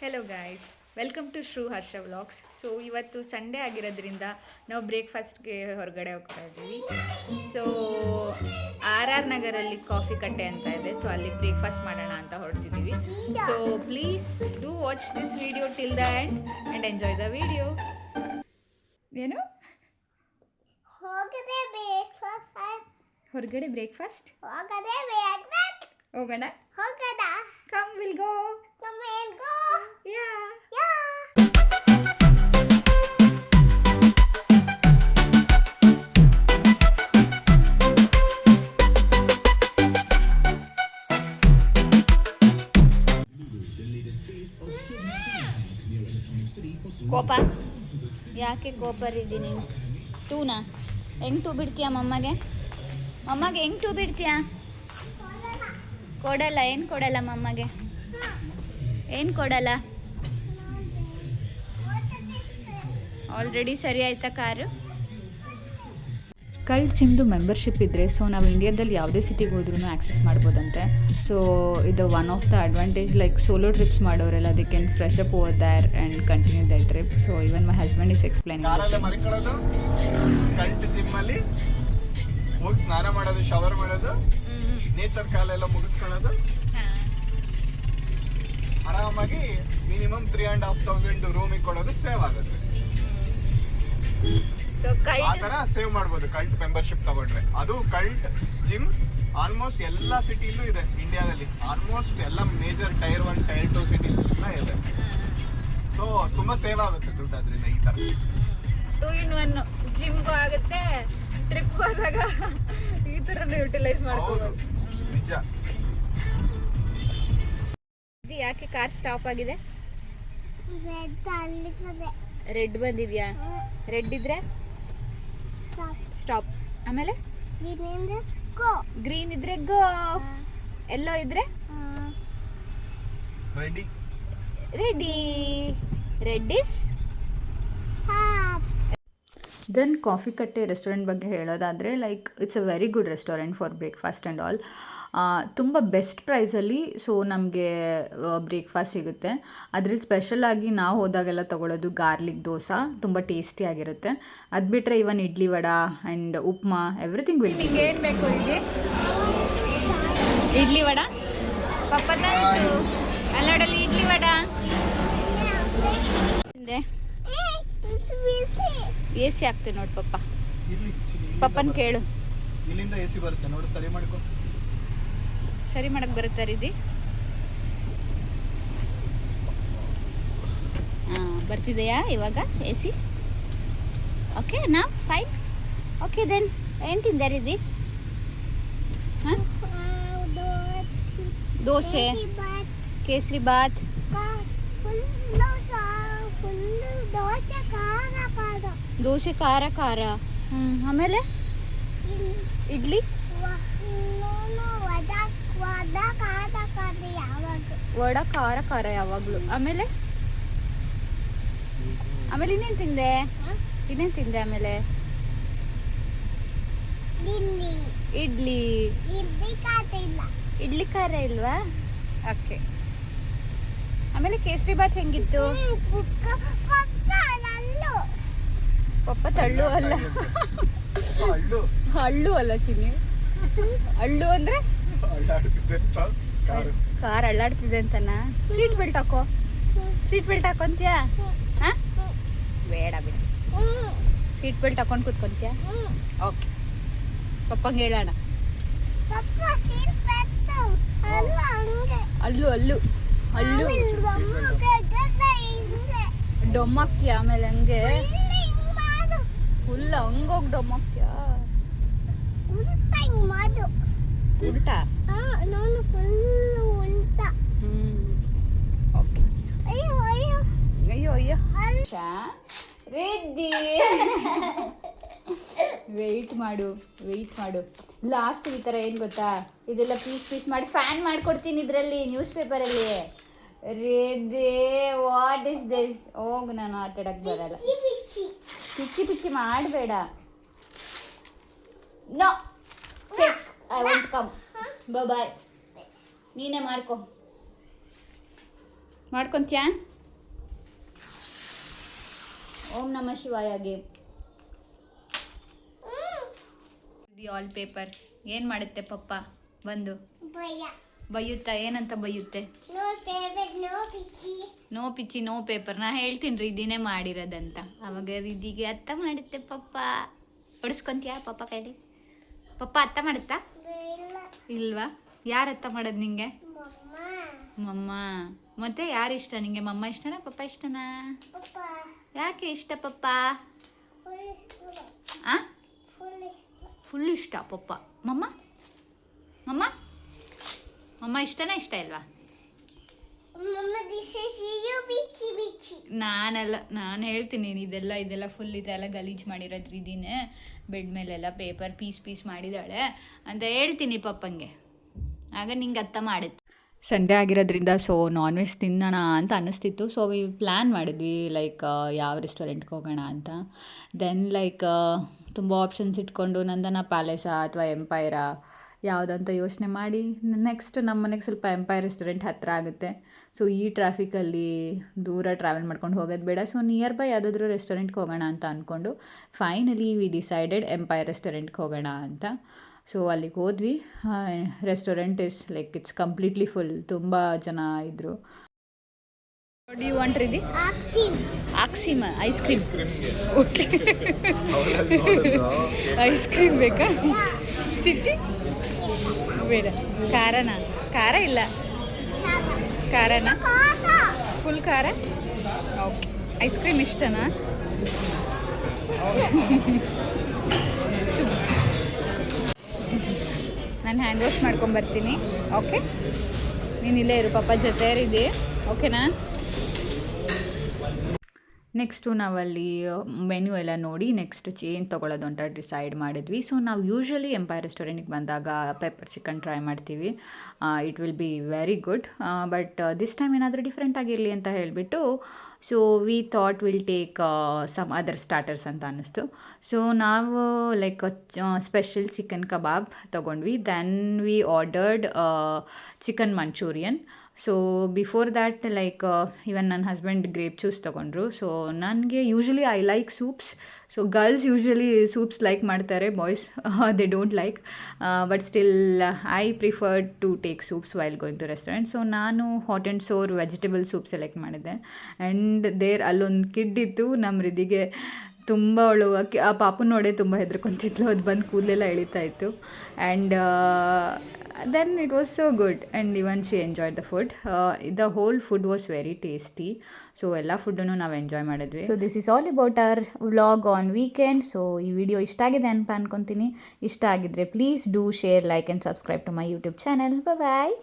Hello guys welcome to Shru Harsha vlogs so ಇವತ್ತು Sunday ಆಗಿರೋದ್ರಿಂದ ನಾವು ಬ್ರೇಕ್ಫಾಸ್ಟ್ಗೆ ಹೊರಗಡೆ ಹೋಗ್ತಾ ಇದ್ದೀವಿ. ಸೊ ಆರ್ ಆರ್ ನಗರಲ್ಲಿ ಕಾಫಿ ಕಟ್ಟೆ ಅಂತ ಇದೆ. ಸೊ ಅಲ್ಲಿ ಬ್ರೇಕ್ಫಾಸ್ಟ್ ಮಾಡೋಣ ಅಂತ ಹೊರಡ್ತಿದ್ದೀವಿ so please do watch this video till the end and enjoy the video ಏನು? ಹೊರಗಡೆ ಬ್ರೇಕ್ಫಾಸ್ಟ್ ಹೋಗೋಣ. ಕಮ್ ವಿಲ್ ಗೋ ಕೋಪ? ಯಾಕೆ ನೀನು ಟೂನಾ ಹೆಂಗೆ ಟೂ ಬಿಡ್ತೀಯ ಮಮ್ಮಗೆ? ಮಮ್ಮಗೆ ಹೆಂಗೆ ಟೂ ಬಿಡ್ತೀಯ? ಕೊಡಲ್ಲ ಏನು ಕೊಡಲ್ಲ ಮಮ್ಮಗೆ? ಏನು ಕೊಡಲ್ಲ? ಆಲ್ರೆಡಿ ಸರಿ ಆಯ್ತಾ ಕಾರು? ಕಲ್ಟ್ ಜಿಮ್ದು ಮೆಂಬರ್ಶಿಪ್ ಇದ್ದರೆ ಸೊ ನಾವು ಇಂಡಿಯಾದಲ್ಲಿ ಯಾವುದೇ ಸಿಟಿಗೆ ಹೋದ್ರೂ ಆಕ್ಸೆಸ್ ಮಾಡ್ಬೋದಂತೆ. ಸೊ ಇದು one of the advantage like solo trips ಮಾಡೋರೆಲ್ಲ they can fresh up over there and continue the trip so even my husband is explain cult gym ಹೋಗಿ ಸ್ನಾನ ಮಾಡೋದು ಶವರ್ ಮಾಡೋದು ನೇಚರ್ ಕಾಲೆಲ್ಲ ಮುಗಿಸ್ಕೊಳ್ಳೋದು. ಆರಾಮಾಗಿ minimum three and half thousand room ಕೊಡೋದು save ಆಗುತ್ತೆ. ಆತರ ಆ ಥರ ಸೇವ್ ಮಾಡ್ಬೋದು ಕಲ್ಟ್ ಮೆಂಬರ್ಶಿಪ್ ತಗೊಂಡ್ರೆ. ಅದು ಕಲ್ಟ್ ಜಿಮ್ ಆಲ್ಮೋಸ್ಟ್ ಎಲ್ಲ ಸಿಟಿಲೂ ಇದೆ ಇಂಡಿಯಾದಲ್ಲಿ ಆಲ್ಮೋಸ್ಟ್ ಎಲ್ಲ major tier one tier two city ಇದೆ. ಸೊ ತುಂಬಾ ಸೇವ್ ಆಗುತ್ತೆ ದುಡ್ಡು ಅದರಿಂದ ಈ ತರ ಟೂ ಇನ್ ಒನ್ ಜಿಮ್ಗೂ ಆಗುತ್ತೆ ಟ್ರಿಪ್ ಹೋದಾಗ ಈ ಥರನೂ ಯುಟಿಲೈಸ್ ಮಾಡ್ಬೋದು. ನಿಜ. ಇದು ಯಾಕೆ ಕಾರ್ ಸ್ಟಾಪ್ ಆಗಿದೆ? ರೆಡ್ ಬಂದಿದ್ಯಾ? ರೆಡ್ ಇದ್ರೆ? ಸ್ಟಾಪ್ ಆಮೇಲೆ? ಗ್ರೀನ್ ಇದ್ರೆ ಗೋ ಎಲ್ಲೋ ಇದ್ರೆ ರೆಡಿ ರೆಡಿ ರೆಡ್ ಇಸ್ ಹಾಪ್ ದೆನ್ ಕಾಫಿ ಕಟ್ಟೆ ರೆಸ್ಟೋರೆಂಟ್ ಬಗ್ಗೆ ಹೇಳೋದಾದರೆ like it's a very good restaurant for breakfast and all ತುಂಬ ಬೆಸ್ಟ್ ಪ್ರೈಸಲ್ಲಿ ಸೊ ನಮಗೆ ಬ್ರೇಕ್ಫಾಸ್ಟ್ ಸಿಗುತ್ತೆ. ಅದ್ರಲ್ಲಿ ಸ್ಪೆಷಲಾಗಿ ನಾವು ಹೋದಾಗೆಲ್ಲ ತೊಗೊಳೋದು ಗಾರ್ಲಿಕ್ ದೋಸೆ ತುಂಬ ಟೇಸ್ಟಿಯಾಗಿರುತ್ತೆ ಅದು ಬಿಟ್ಟರೆ even idli vada and upma everything will ನಿಮಗೆ ಏನು ಬೇಕು ಇಲ್ಲಿ ಇಡ್ಲಿ ವಡ? ಪಪ್ಪ ತಂತು ಅಲ್ಲೋಡಲ್ಲಿ ಇಡ್ಲಿ ವಡ. ಎ ಸಿ ಆಗ್ತದೆ ನೋಡಿ ಪಪ್ಪ. ಪಪ್ಪನ ಪಪ್ಪನ್ ಕೇಳು. ಇಲ್ಲಿಂದ ಎ ಸಿ ಬರುತ್ತೆ. ನೋಡಿ ಸರಿ ಮಾಡ್ಕೊ. ಸರಿ ಮಾಡಕ್ ಬರುತ್ತಾ ರೀದಿ ಹಾಂ ಬರ್ತಿದೆಯಾ ಇವಾಗ ಎ ಸಿ ಓಕೆ ನಾ ಫೈನ್ ಓಕೆ ದೆನ್ ಏನು ತಿಂದೆ ರೀದಿ ಹಾಂ? ದೋಸೆ. ಕೇಸರಿ ಬಾತ್. ದೋಸೆ ಖಾರ ಖಾರ. ಹ್ಞೂ ಆಮೇಲೆ? ಇಡ್ಲಿ ನಾನು ವದ ವದ ಖಾರ ಖಾರ ಯಾವಾಗ ವಡ ಖಾರ ಖಾರ ಯಾವಾಗ್ಲೂ ಆಮೇಲೆ ಆಮೇಲೆ ಇನ್ನೇನ್ ತಿಂದೆ ಇನ್ನೇನ್ ತಿಂದೆ ಆಮೇಲೆ ಇಡ್ಲಿ ಇಡ್ಲಿ ಖಾರ ಇಲ್ವಾ ಓಕೆ ಆಮೇಲೆ ಕೇಸರಿ ಬಾತ್ ಹೆಂಗಿತ್ತು ಪಪ್ಪ ತಳ್ಳು ಅಲ್ಲ ಹಳ್ಳು ಹಳ್ಳು ಅಲ್ಲ ಚಿನ್ನಿ ಹಳ್ಳು ಅಂದ್ರೆ ಅಳ್ಳಾಡ್ತಿದೆ ಅಂತ ಕಾರು. ಕಾರ್ ಅಳ್ಳಾಡ್ತಿದೆ ಅಂತನಾ? ಸೀಟ್ ಬೆಲ್ಟ್ ಹಾಕೋ. ಸೀಟ್ ಬೆಲ್ಟ್ ಹಾಕೊಂತೀಯ? ಹಾ? ಬೇಡ ಬೇಡ. ಸೀಟ್ ಬೆಲ್ಟ್ ಹಾಕೊಂಡು ಕೂತ್ಕೊಂತೀಯಾ. ಓಕೆ. ಪಪ್ಪಂಗೆ ಹೇಳೋಣ. ಅಲ್ಲು ಅಲ್ಲ ಅಲ್ಲು. ಡೊಮ್ಮಾಕ್ತೀಯ ಆಮೇಲೆ ಹಂಗೆ ಫುಲ್ ಹಂಗೋಗಿ ಡೊಮ್ಮಾಕ್ತೀಯಾ ಉಲ್ಟ ನಾನು ಫುಲ್ ಉಲ್ಟಾ ಓಕೆ ಅಯ್ಯೋ ಅಯ್ಯೋ. ಅಯ್ಯೋ ಅಯ್ಯೋ. ರೆಡ್ಡಿ. ವೆಯ್ಟ್ ಮಾಡು ವೆಯ್ಟ್ ಮಾಡು. ಲಾಸ್ಟ್ ಈ ಥರ ಏನು ಗೊತ್ತಾ? ಇದೆಲ್ಲ ಪೀಸ್ ಪೀಸ್ ಮಾಡಿ ಫ್ಯಾನ್ ಮಾಡ್ಕೊಡ್ತೀನಿ ಇದರಲ್ಲಿ ನ್ಯೂಸ್ ಪೇಪರಲ್ಲಿ ರೆಡ್ಡಿ ವಾಟ್ ಇಸ್ ದಿಸ್ ಹೋಗು ನಾನು ಆಟಾಡಕ್ಕೆ ಬರಲ್ಲ. ಪಿಚ್ಚಿ. ಪಿಚ್ಚಿ ಮಾಡಬೇಡ. No I want come bye ನೀನೇ ಮಾಡ್ಕೊ. ಮಾಡ್ಕೊತೀಯಾ? ಓಂ ನಮ ಶಿವಾಯಾಗೆ. ದಿ ಆಲ್ ಪೇಪರ್ ಏನು ಮಾಡುತ್ತೆ ಪಪ್ಪ? ಬಂದು. ಬೈಯುತ್ತಾ ಏನಂತ ಬೈಯುತ್ತೆ ನೋ ಪಿಚ್ಚಿ ನೋ ಪಿಚ್ಚಿ ನೋ ಪೇಪರ್ ನಾ ಹೇಳ್ತೀನಿ ರೀದಿನೇ ಮಾಡಿರೋದಂತ. ಅವಾಗ ರೀದಿಗೆ ಅತ್ತ ಮಾಡುತ್ತೆ ಪಪ್ಪ. ಹೊಡಿಸ್ಕೊಂತೀಯಾ ಪಪ್ಪ ಕೈಲಿ? ಪಪ್ಪ ಅತ್ತ ಮಾಡುತ್ತಾ? ಇಲ್ವಾ? ಯಾರು ಅತ್ತ ಮಾಡೋದು ನಿಂಗೆ? ಮಮ್ಮ. ಮತ್ತೆ ಯಾರು ಇಷ್ಟ? ನಿಂಗೆ ಮಮ್ಮ ಇಷ್ಟನಾ, ಪಪ್ಪ ಇಷ್ಟನಾ? ಯಾಕೆ ಇಷ್ಟ ಪಪ್ಪ? ಆ? ಫುಲ್ ಇಷ್ಟ ಪಪ್ಪ. ಮಮ್ಮ? ಮಮ್ಮ? ಮಮ್ಮ ಇಷ್ಟನಾ, ಇಷ್ಟ ಇಲ್ವಾ ಮಮ್ಮ ದಿಸ್ ಇಸ್ ಯು ಬಿಚ್ಚಿ ಬಿಚ್ಚಿ ನಾನಲ್ಲ ನಾನು ಹೇಳ್ತೀನಿ ಇದೆಲ್ಲ ಇದೆಲ್ಲ ಫುಲ್ ಇದೆಲ್ಲ ಗಲೀಜು ಮಾಡಿರೋದು ಇದೀನೆ. ಬೆಡ್ ಮೇಲೆಲ್ಲ ಪೇಪರ್ ಪೀಸ್ ಪೀಸ್ ಮಾಡಿದಾಳೆ. ಅಂತ ಹೇಳ್ತೀನಿ ಪಪ್ಪಂಗೆ. ಆಗ ನಿಂಗೆ ಅರ್ಥ ಮಾಡುತ್ತೆ. ಸಂಡೇ ಆಗಿರೋದ್ರಿಂದ ಸೊ ನಾನ್ ವೆಜ್ ತಿನ್ನೋಣ ಅಂತ ಅನ್ನಿಸ್ತಿತ್ತು. ಸೊ ವಿ ಪ್ಲ್ಯಾನ್ ಮಾಡಿದ್ವಿ ಲೈಕ್ ಯಾವ ರೆಸ್ಟೋರೆಂಟ್ಗೆ ಹೋಗೋಣ ಅಂತ. ದೆನ್ ಲೈಕ್ ತುಂಬ ಆಪ್ಷನ್ಸ್ ಇಟ್ಕೊಂಡು ನಂದನ ಪ್ಯಾಲೇಸಾ ಅಥವಾ ಎಂಪೈರಾ ಯಾವುದಂತ ಯೋಚನೆ ಮಾಡಿ ನೆಕ್ಸ್ಟ್ ನಮ್ಮ ಮನೆಗೆ ಸ್ವಲ್ಪ ಎಂಪೈರ್ ರೆಸ್ಟೋರೆಂಟ್ ಹತ್ತಿರ ಆಗುತ್ತೆ. ಸೊ ಈ ಟ್ರಾಫಿಕಲ್ಲಿ ದೂರ ಟ್ರಾವೆಲ್ ಮಾಡ್ಕೊಂಡು ಹೋಗೋದು ಬೇಡ. ಸೊ ನಿಯರ್ ಬೈ ಯಾವುದಾದ್ರೂ ರೆಸ್ಟೋರೆಂಟ್ಗೆ ಹೋಗೋಣ ಅಂತ ಅಂದ್ಕೊಂಡು ಫೈನಲಿ ವಿ ಡಿಸೈಡೆಡ್ ಎಂಪೈರ್ ರೆಸ್ಟೋರೆಂಟ್ಗೆ ಹೋಗೋಣ ಅಂತ. ಸೊ ಅಲ್ಲಿಗೆ ಹೋದ್ವಿ. Restaurant is like it's completely full ತುಂಬ ಜನ ಇದ್ದರು you want Ridhi ಆಕ್ಸಿಮ ice cream okay ice cream ಬೇಕಾ? ಚಿಚ್ಚಿ ಬೇಡ. ಖಾರನಾ? ಖಾರ ಇಲ್ಲ. ಖಾರನಾ? ಫುಲ್ ಖಾರ? ಓಕೆ ಐಸ್ ಕ್ರೀಮ್ ಇಷ್ಟನಾ? ನಾನು ಹ್ಯಾಂಡ್ ವಾಶ್ ಮಾಡ್ಕೊಂಬರ್ತೀನಿ ಓಕೆ ನೀನು ಇಲ್ಲೇ ಇರು ಪಾಪ ಜೊತೆ ಓಕೆನಾ ನೆಕ್ಸ್ಟು ನಾವಲ್ಲಿ ಮೆನ್ಯೂ ಎಲ್ಲ ನೋಡಿ ನೆಕ್ಸ್ಟ್ ಚೇನ್ ತೊಗೊಳ್ಳೋದು ಅಂತ ಡಿಸೈಡ್ ಮಾಡಿದ್ವಿ. ಸೊ ನಾವು ಯೂಶ್ವಲಿ ಎಂಪೈರ್ ರೆಸ್ಟೋರೆಂಟಿಗೆ ಬಂದಾಗ ಪೆಪ್ಪರ್ ಚಿಕನ್ ಟ್ರೈ ಮಾಡ್ತೀವಿ. It will be very good but this time ಏನಾದರೂ ಡಿಫ್ರೆಂಟ್ ಆಗಿರಲಿ ಅಂತ ಹೇಳಿಬಿಟ್ಟು so we thought will take some other starters ಅಂತ ಅನ್ನಿಸ್ತು. ಸೊ ನಾವು ಲೈಕ್ ಸ್ಪೆಷಲ್ ಚಿಕನ್ ಕಬಾಬ್ ತೊಗೊಂಡ್ವಿ. Then we ordered chicken manchurian so before that like even ನನ್ನ husband grape juice ತೊಗೊಂಡ್ರು. ಸೊ ನನಗೆ usually I like soups so girls usually soups like ಮಾಡ್ತಾರೆ boys they don't like but still I prefer to take soups while going to restaurant so ನಾನು hot and sour vegetable soup select ಮಾಡಿದ್ದೆ. And there ಅಲ್ಲೊಂದು kid ಇತ್ತು ನಮ್ಮ ರಿದಿಗೆ ತುಂಬ ಅವಳು ಆ ಪಾಪು ನೋಡೇ ತುಂಬ ಹೆದ್ರಕೊಂತಿದ್ಲು. ಅದು ಬಂದು ಕೂದಲೆಲ್ಲ ಎಳಿತಾ ಇತ್ತು. And then it was so good and even she enjoy the food the whole food was very tasty so ಎಲ್ಲ ಫುಡ್ಡನ್ನು ನಾವು ಎಂಜಾಯ್ ಮಾಡಿದ್ವಿ. So this is all about our vlog on weekend so ಈ ವಿಡಿಯೋ ಇಷ್ಟ ಆಗಿದೆ ಅಂತ ಅನ್ಕೊತೀನಿ. ಇಷ್ಟ ಆಗಿದ್ರೆ please do share like and subscribe to my YouTube channel bye